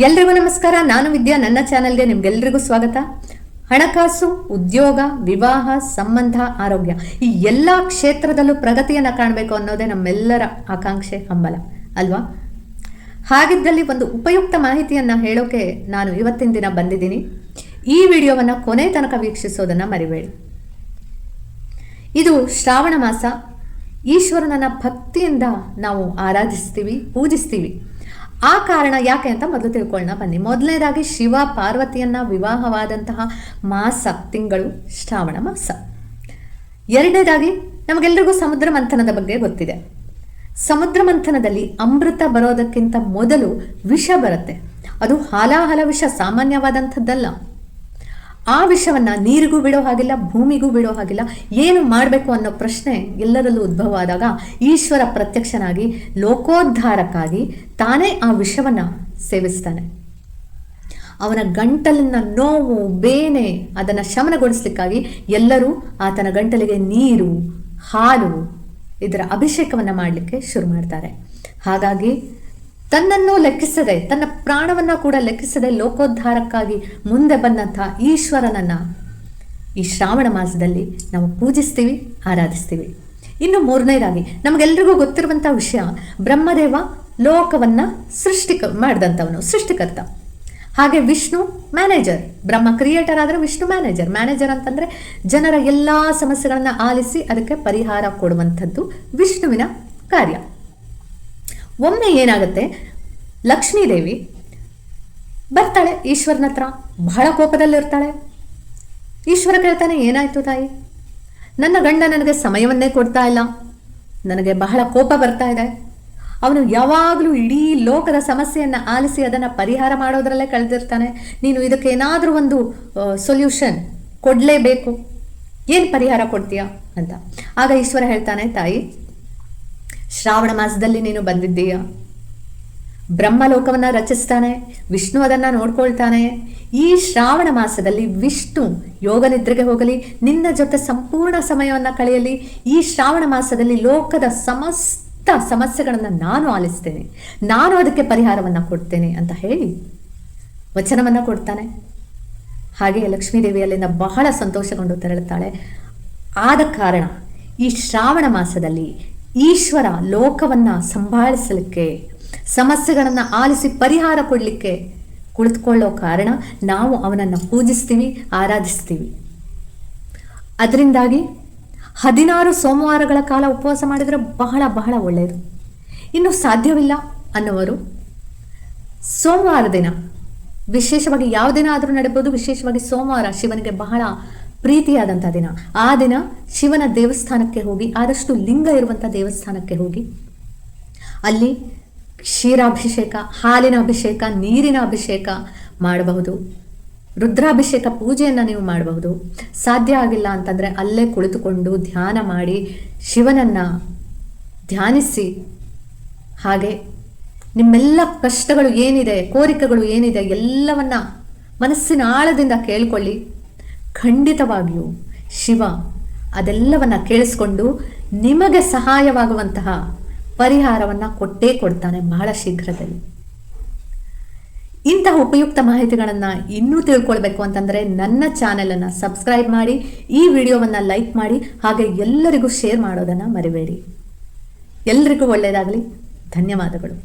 ಎಲ್ರಿಗೂ ನಮಸ್ಕಾರ. ನಾನು ವಿದ್ಯಾ, ನನ್ನ ಚಾನೆಲ್ಗೆ ನಿಮ್ಗೆಲ್ರಿಗೂ ಸ್ವಾಗತ. ಹಣಕಾಸು, ಉದ್ಯೋಗ, ವಿವಾಹ, ಸಂಬಂಧ, ಆರೋಗ್ಯ ಈ ಎಲ್ಲ ಕ್ಷೇತ್ರದಲ್ಲೂ ಪ್ರಗತಿಯನ್ನು ಕಾಣಬೇಕು ಅನ್ನೋದೇ ನಮ್ಮೆಲ್ಲರ ಆಕಾಂಕ್ಷೆ, ಹಂಬಲ. ಅಲ್ವಾ? ಹಾಗಿದ್ದಲ್ಲಿ ಒಂದು ಉಪಯುಕ್ತ ಮಾಹಿತಿಯನ್ನು ಹೇಳೋಕೆ ನಾನು ಇವತ್ತಿನ ದಿನ ಬಂದಿದ್ದೀನಿ. ಈ ವಿಡಿಯೋವನ್ನು ಕೊನೆ ತನಕ ವೀಕ್ಷಿಸೋದನ್ನು ಮರಿಬೇಡಿ. ಇದು ಶ್ರಾವಣ ಮಾಸ. ಈಶ್ವರನನ್ನ ಭಕ್ತಿಯಿಂದ ನಾವು ಆರಾಧಿಸ್ತೀವಿ, ಪೂಜಿಸ್ತೀವಿ. ಆ ಕಾರಣ ಯಾಕೆ ಅಂತ ಮೊದಲು ತಿಳ್ಕೊಳ್ಳೋಣ ಬನ್ನಿ. ಮೊದಲನೇದಾಗಿ ಶಿವ ಪಾರ್ವತಿಯನ್ನ ವಿವಾಹವಾದಂತಹ ಮಾಸ ತಿಂಗಳು ಶ್ರಾವಣ ಮಾಸ. ಎರಡನೇದಾಗಿ ನಮಗೆಲ್ಲರಿಗೂ ಸಮುದ್ರ ಮಂಥನದ ಬಗ್ಗೆ ಗೊತ್ತಿದೆ. ಸಮುದ್ರ ಮಂಥನದಲ್ಲಿ ಅಮೃತ ಬರೋದಕ್ಕಿಂತ ಮೊದಲು ವಿಷ ಬರುತ್ತೆ. ಅದು ಹಾಲಾಹಲ ವಿಷ ಸಾಮಾನ್ಯವಾದಂಥದ್ದಲ್ಲ. ಆ ವಿಷವನ್ನ ನೀರಿಗೂ ಬಿಡೋ ಹಾಗಿಲ್ಲ, ಭೂಮಿಗೂ ಬಿಡೋ ಹಾಗಿಲ್ಲ, ಏನು ಮಾಡಬೇಕು ಅನ್ನೋ ಪ್ರಶ್ನೆ ಎಲ್ಲರಲ್ಲೂ ಉದ್ಭವ ಆದಾಗ ಈಶ್ವರ ಪ್ರತ್ಯಕ್ಷನಾಗಿ, ಲೋಕೋದ್ಧಾರಕ್ಕಾಗಿ ತಾನೇ ಆ ವಿಷವನ್ನ ಸೇವಿಸ್ತಾನೆ. ಅವನ ಗಂಟಲಿನ ನೋವು, ಬೇನೆ ಅದನ್ನು ಶಮನಗೊಳಿಸ್ಲಿಕ್ಕಾಗಿ ಎಲ್ಲರೂ ಆತನ ಗಂಟಲಿಗೆ ನೀರು, ಹಾಲು ಇದರ ಅಭಿಷೇಕವನ್ನು ಮಾಡಲಿಕ್ಕೆ ಶುರು ಮಾಡ್ತಾರೆ. ಹಾಗಾಗಿ ತನ್ನನ್ನು ಲೆಕ್ಕಿಸದೆ, ತನ್ನ ಪ್ರಾಣವನ್ನ ಕೂಡ ಲೆಕ್ಕಿಸದೆ ಲೋಕೋದ್ಧಾರಕ್ಕಾಗಿ ಮುಂದೆ ಬಂದಂತಹ ಈಶ್ವರನನ್ನ ಈ ಶ್ರಾವಣ ಮಾಸದಲ್ಲಿ ನಾವು ಪೂಜಿಸ್ತೀವಿ, ಆರಾಧಿಸ್ತೀವಿ. ಇನ್ನು ಮೂರನೇದಾಗಿ, ನಮಗೆಲ್ರಿಗೂ ಗೊತ್ತಿರುವಂಥ ವಿಷಯ, ಬ್ರಹ್ಮದೇವ ಲೋಕವನ್ನ ಸೃಷ್ಟಿ ಮಾಡಿದಂಥವನು, ಸೃಷ್ಟಿಕರ್ತ. ಹಾಗೆ ವಿಷ್ಣು ಮ್ಯಾನೇಜರ್, ಬ್ರಹ್ಮ ಕ್ರಿಯೇಟರ್ ಆದರೆ ವಿಷ್ಣು ಮ್ಯಾನೇಜರ್. ಮ್ಯಾನೇಜರ್ ಅಂತಂದ್ರೆ ಜನರ ಎಲ್ಲ ಸಮಸ್ಯೆಗಳನ್ನ ಆಲಿಸಿ ಅದಕ್ಕೆ ಪರಿಹಾರ ಕೊಡುವಂಥದ್ದು ವಿಷ್ಣುವಿನ ಕಾರ್ಯ. ಒಮ್ಮೆ ಏನಾಗುತ್ತೆ? ಲಕ್ಷ್ಮೀದೇವಿ ಬರ್ತಾಳೆ ಈಶ್ವರನ ಹತ್ರ. ಬಹಳ ಕೋಪದಲ್ಲಿರ್ತಾಳೆ. ಈಶ್ವರ ಕೇಳ್ತಾನೆ, ಏನಾಯ್ತು ತಾಯಿ? ನನ್ನ ಗಂಡ ನನಗೆ ಸಮಯವನ್ನೇ ಕೊಡ್ತಾ ಇಲ್ಲ. ನನಗೆ ಬಹಳ ಕೋಪ ಬರ್ತಾ ಇದೆ. ಅವನು ಯಾವಾಗಲೂ ಇಡೀ ಲೋಕದ ಸಮಸ್ಯೆಯನ್ನು ಆಲಿಸಿ ಅದನ್ನು ಪರಿಹಾರ ಮಾಡೋದ್ರಲ್ಲೇ ಕಳೆದಿರ್ತಾನೆ. ನೀನು ಇದಕ್ಕೆ ಏನಾದರೂ ಒಂದು ಸೊಲ್ಯೂಷನ್ ಕೊಡಲೇಬೇಕು. ಏನು ಪರಿಹಾರ ಕೊಡ್ತೀಯಾ? ಅಂತ. ಆಗ ಈಶ್ವರ ಹೇಳ್ತಾನೆ, ತಾಯಿ ಶ್ರಾವಣ ಮಾಸದಲ್ಲಿ ನೀನು ಬಂದಿದ್ದೀಯ? ಬ್ರಹ್ಮಲೋಕವನ್ನು ರಚಿಸ್ತಾನೆ, ವಿಷ್ಣು ಅದನ್ನು ನೋಡ್ಕೊಳ್ತಾನೆ. ಈ ಶ್ರಾವಣ ಮಾಸದಲ್ಲಿ ವಿಷ್ಣು ಯೋಗ ನಿದ್ರೆಗೆ ಹೋಗಲಿ, ನಿನ್ನ ಜೊತೆ ಸಂಪೂರ್ಣ ಸಮಯವನ್ನ ಕಳೆಯಲಿ, ಈ ಶ್ರಾವಣ ಮಾಸದಲ್ಲಿ ಲೋಕದ ಸಮಸ್ತ ಸಮಸ್ಯೆಗಳನ್ನ ನಾನು ಆಲಿಸ್ತೇನೆ. ನಾನು ಅದಕ್ಕೆ ಪರಿಹಾರವನ್ನ ಕೊಡ್ತೇನೆ ಅಂತ ಹೇಳಿ ವಚನವನ್ನ ಕೊಡ್ತಾನೆ. ಹಾಗೆ ಲಕ್ಷ್ಮೀದೇವಿ ಅಲ್ಲಿಂದ ಬಹಳ ಸಂತೋಷಗೊಂಡು ತೆರಳುತ್ತಾಳೆ. ಆದ ಕಾರಣ ಈ ಶ್ರಾವಣ ಮಾಸದಲ್ಲಿ ಈಶ್ವರ ಲೋಕವನ್ನ ಸಂಭಾಳಿಸಲಿಕ್ಕೆ, ಸಮಸ್ಯೆಗಳನ್ನು ಆಲಿಸಿ ಪರಿಹಾರ ಕೊಡಲಿಕ್ಕೆ ಕುಳಿತುಕೊಳ್ಳೋ ಕಾರಣ ನಾವು ಅವನನ್ನು ಪೂಜಿಸ್ತೀವಿ, ಆರಾಧಿಸ್ತೀವಿ. ಅದರಿಂದಾಗಿ ಹದಿನಾರು ಸೋಮವಾರಗಳ ಕಾಲ ಉಪವಾಸ ಮಾಡಿದರೆ ಬಹಳ ಬಹಳ ಒಳ್ಳೆಯದು ಇನ್ನು ಸಾಧ್ಯವಿಲ್ಲ ಅನ್ನುವರು. ಸೋಮವಾರ ದಿನ, ವಿಶೇಷವಾಗಿ ಯಾವ ದಿನ ಆದರೂ ನಡೀಬೋದು, ವಿಶೇಷವಾಗಿ ಸೋಮವಾರ ಶಿವನಿಗೆ ಬಹಳ ಪ್ರೀತಿಯಾದಂಥ ದಿನ. ಆ ದಿನ ಶಿವನ ದೇವಸ್ಥಾನಕ್ಕೆ ಹೋಗಿ, ಆದಷ್ಟು ಲಿಂಗ ಇರುವಂಥ ದೇವಸ್ಥಾನಕ್ಕೆ ಹೋಗಿ, ಅಲ್ಲಿ ಕ್ಷೀರಾಭಿಷೇಕ, ಹಾಲಿನ ಅಭಿಷೇಕ, ನೀರಿನ ಅಭಿಷೇಕ ಮಾಡಬಹುದು. ರುದ್ರಾಭಿಷೇಕ ಪೂಜೆಯನ್ನು ನೀವು ಮಾಡಬಹುದು. ಸಾಧ್ಯ ಆಗಿಲ್ಲ ಅಂತಂದರೆ ಅಲ್ಲೇ ಕುಳಿತುಕೊಂಡು ಧ್ಯಾನ ಮಾಡಿ ಶಿವನನ್ನು ಧ್ಯಾನಿಸಿ. ಹಾಗೆ ನಿಮ್ಮೆಲ್ಲ ಕಷ್ಟಗಳು ಏನಿದೆ, ಕೋರಿಕೆಗಳು ಏನಿದೆ, ಎಲ್ಲವನ್ನ ಮನಸ್ಸಿನ ಆಳದಿಂದ ಕೇಳಿಕೊಳ್ಳಿ. ಖಂಡಿತವಾಗಿಯೂ ಶಿವ ಅದೆಲ್ಲವನ್ನು ಕೇಳಿಸ್ಕೊಂಡು ನಿಮಗೆ ಸಹಾಯವಾಗುವಂತಹ ಪರಿಹಾರವನ್ನು ಕೊಟ್ಟೇ ಕೊಡ್ತಾನೆ ಬಹಳ ಶೀಘ್ರದಲ್ಲಿ. ಇಂತಹ ಉಪಯುಕ್ತ ಮಾಹಿತಿಗಳನ್ನು ಇನ್ನೂ ತಿಳ್ಕೊಳ್ಬೇಕು ಅಂತಂದರೆ ನನ್ನ ಚಾನೆಲನ್ನು ಸಬ್ಸ್ಕ್ರೈಬ್ ಮಾಡಿ, ಈ ವಿಡಿಯೋವನ್ನು ಲೈಕ್ ಮಾಡಿ, ಹಾಗೆ ಎಲ್ಲರಿಗೂ ಶೇರ್ ಮಾಡೋದನ್ನು ಮರಿಬೇಡಿ. ಎಲ್ರಿಗೂ ಒಳ್ಳೆಯದಾಗಲಿ ಧನ್ಯವಾದಗಳು.